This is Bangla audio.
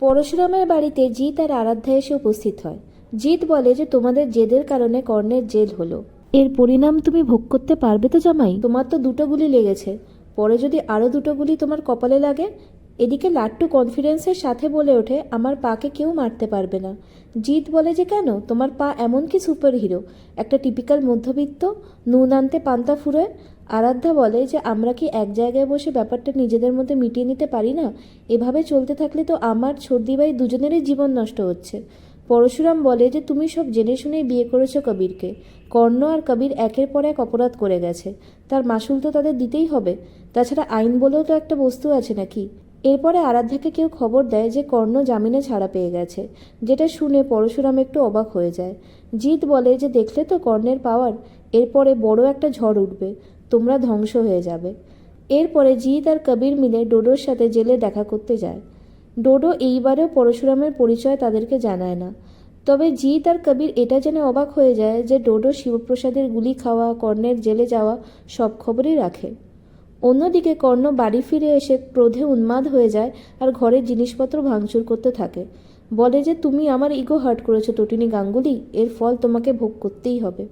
পরশুরামের বাড়িতে জিৎ আর আরাধ্যা এসে উপস্থিত হয়। জিৎ বলে যে, তোমাদের জেদের কারণে কর্ণের জেল হলো। এর পরিণাম তুমি ভোগ করতে পারবে তো জামাই? তোমার তো দুটো গুলি লেগেছে। পরে যদি আরও দুটো গুলি তোমার কপালে লাগে, এদিকে লাট্টু কনফিডেন্সের সাথে বলে ওঠে, আমার পাকে কেউ মারতে পারবে না। জিৎ বলে যে, কেন? তোমার পা এমন কি সুপার হিরো একটা টিপিক্যাল মধ্যবিত্ত, নুন আনতে পান্তা ফুরোয় আরাধ্যা বলে যে, আমরা কি এক জায়গায় বসে ব্যাপারটা নিজেদের মধ্যে মিটিয়ে নিতে পারি না? এভাবে চলতে থাকলে তো আমার সর্দিবাই দুজনেরই জীবন নষ্ট হচ্ছে। পরশুরাম বলে যে, তুমি সব জেনে শুনেই বিয়ে করেছ কবিরকে। কর্ণ আর কবির একের পর এক অপরাধ করে গেছে। তার মাসুল তো তাদের দিতেই হবে। তাছাড়া আইন বলেও তো একটা বস্তু আছে নাকি? এরপরে আরাধ্যাকে কেউ খবর দেয় যে, কর্ণ জামিনে ছাড়া পেয়ে গেছে, যেটা শুনে পরশুরাম একটু অবাক হয়ে যায়। জিৎ বলে যে, দেখলে তো কর্ণের পাওয়ার। এরপরে বড় একটা ঝড় উঠবে। তোমরা ধ্বংস হয়ে যাবে। এরপরে জিৎ আর কবির মিলে ডোডোর সাথে জেলে দেখা করতে যায়। ডোডো এইবারেও পরশুরামের পরিচয় তাদেরকে জানায় না। তবে জিৎ আর কবির এটা জেনে অবাক হয়ে যায় যে ডোডো শিবপ্রসাদের গুলি খাওয়া, কর্ণের জেলে যাওয়া সব খবরই রাখে। অন্যদিকে কর্ণ বাড়ি ফিরে এসে ক্রোধে উন্মাদ হয়ে যায় আর ঘরের জিনিসপত্র ভাঙচুর করতে থাকে। বলে যে, তুমি আমার ইগো হার্ট করেছ তটিনী গাঙ্গুলি। এর ফল তোমাকে ভোগ করতেই হবে।